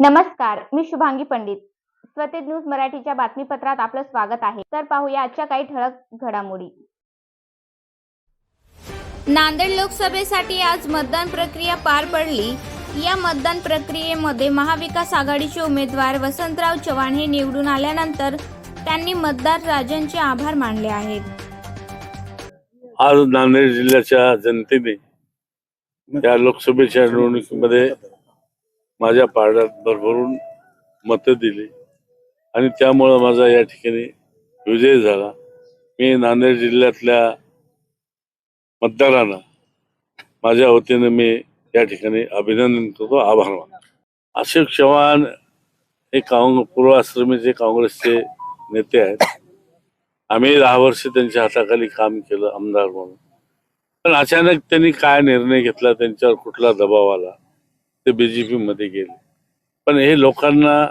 नमस्कार मी शुभांगी पंडित. स्वतेज न्यूज मराठीच्या बातमीपत्रात आपलं स्वागत आहे. तर पाहूया आजच्या काही ठळक घडामोडी. नांदेड लोकसभेसाठी आज मतदान प्रक्रिया पार पडली. या मतदान प्रक्रियेमध्ये महाविकास आघाडीचे उमेदवार वसंतराव चव्हाण हे निवडून आल्यानंतर त्यांनी मतदार राजांचे आभार मानले आहेत. आज नांदेड जिल्ह्याच्या जनतेने या लोकसभेच्या निवडणुकीमध्ये माझ्या पारड्यात भरभरून मतं दिली. आणि त्यामुळं माझा या ठिकाणी विजय झाला. मी नांदेड जिल्ह्यातल्या मतदारांना माझ्या वतीनं मी या ठिकाणी अभिनंदन करतो. आभार मानतो. अशोक चव्हाण हे काँग पूर्वाश्रमीचे काँग्रेसचे नेते आहेत. आम्ही दहा वर्ष त्यांच्या हाताखाली काम केलं आमदार म्हणून. पण अचानक त्यांनी काय निर्णय घेतला त्यांच्यावर कुठला दबाव आला? ते बीजेपी मध्ये गेले. पण हे लोकांना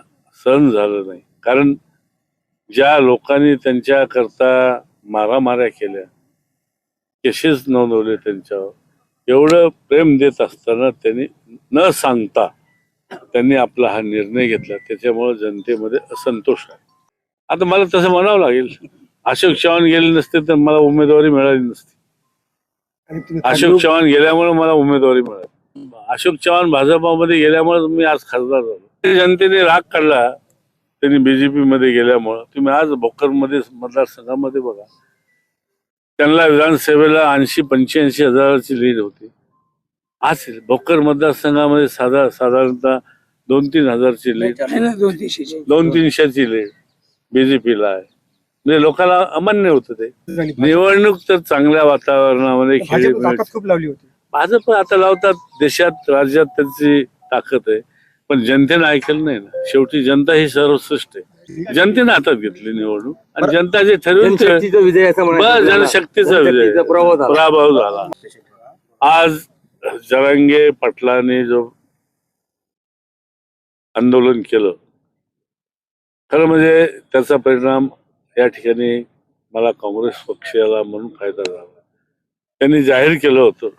सहन झालं नाही. कारण ज्या लोकांनी त्यांच्या करता मारामाऱ्या केल्या केसेस नोंदवले त्यांच्यावर एवढं प्रेम देत असताना त्यांनी न सांगता त्यांनी आपला हा निर्णय घेतला. त्याच्यामुळे जनतेमध्ये असंतोष आहे. आता मला तसं म्हणावं लागेल. अशोक चव्हाण गेले नसते तर मला उमेदवारी मिळाली नसती. अशोक चव्हाण गेल्यामुळे मला उमेदवारी मिळाली. अशोक चव्हाण भाजपामध्ये गेल्यामुळे मी आज खासदार झालो. जनतेने राग काढला त्यांनी बीजेपी मध्ये गेल्यामुळं. तुम्ही आज भोकरमध्ये मतदारसंघामध्ये बघा. त्यांना विधानसभेला ऐंशी पंच्याऐंशी हजाराची लीड होती. आज भोकर मतदारसंघामध्ये साधा साधारणतः दोन तीन हजारची लीड दोन तीनशेची. लीड बीजेपीला आहे. म्हणजे लोकांना अमान्य होतं ते. निवडणूक तर चांगल्या वातावरणामध्ये ताकद खूप लावली होती. भाजप आता लावतात देशात राज्यात त्यांची ताकद आहे. पण जनतेनं ऐकलं नाही ना. शेवटी जनता ही सर्वश्रेष्ठ आहे. जनतेनं हातात घेतली निवडणूक. आणि जनता जे ठरवून जनशक्तीचा विजय असं बस म्हणायचं जनशक्तीचा विजय. जनशक्तीचा प्रभाव झाला. पराभव झाला. आज जरांगे पाटलाने जो आंदोलन केलं खरं म्हणजे त्याचा परिणाम या ठिकाणी मला काँग्रेस पक्षाला म्हणून फायदा झाला. त्यांनी जाहीर केलं होतं.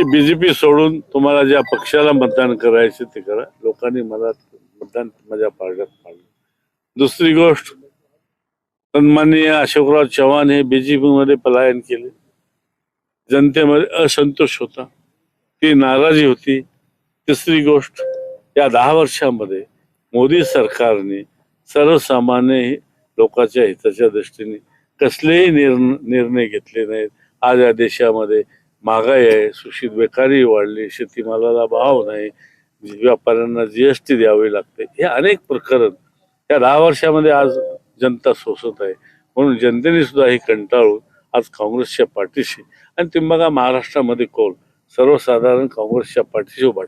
की बीजेपी सोडून तुम्हाला ज्या पक्षाला मतदान करायचे ते करा. लोकांनी मला मतदान माझ्या पार्ट्यात पाडलं. दुसरी गोष्ट सन्माननीय अशोकराव चव्हाण हे बीजेपी मध्ये पलायन केले. जनतेमध्ये असंतोष होता. ती नाराजी होती. तिसरी गोष्ट या दहा वर्षामध्ये मोदी सरकारने सर्वसामान्य लोकांच्या हिताच्या दृष्टीने कसलेही निर्ण निर्णय घेतले नाहीत. आज या देशामध्ये महागाई आहे सुशीत बेकारी वाढली शेतीमालाला भाव नाही व्यापाऱ्यांना जीएसटी द्यावी लागते. हे अनेक प्रकरण या दहा वर्षामध्ये आज जनता सोसत आहे. म्हणून जनतेने सुद्धा हे कंटाळून आज काँग्रेसच्या पाठीशी आणि ते बघा महाराष्ट्रामध्ये कोण? सर्वसाधारण काँग्रेसच्या पाठीशी उभा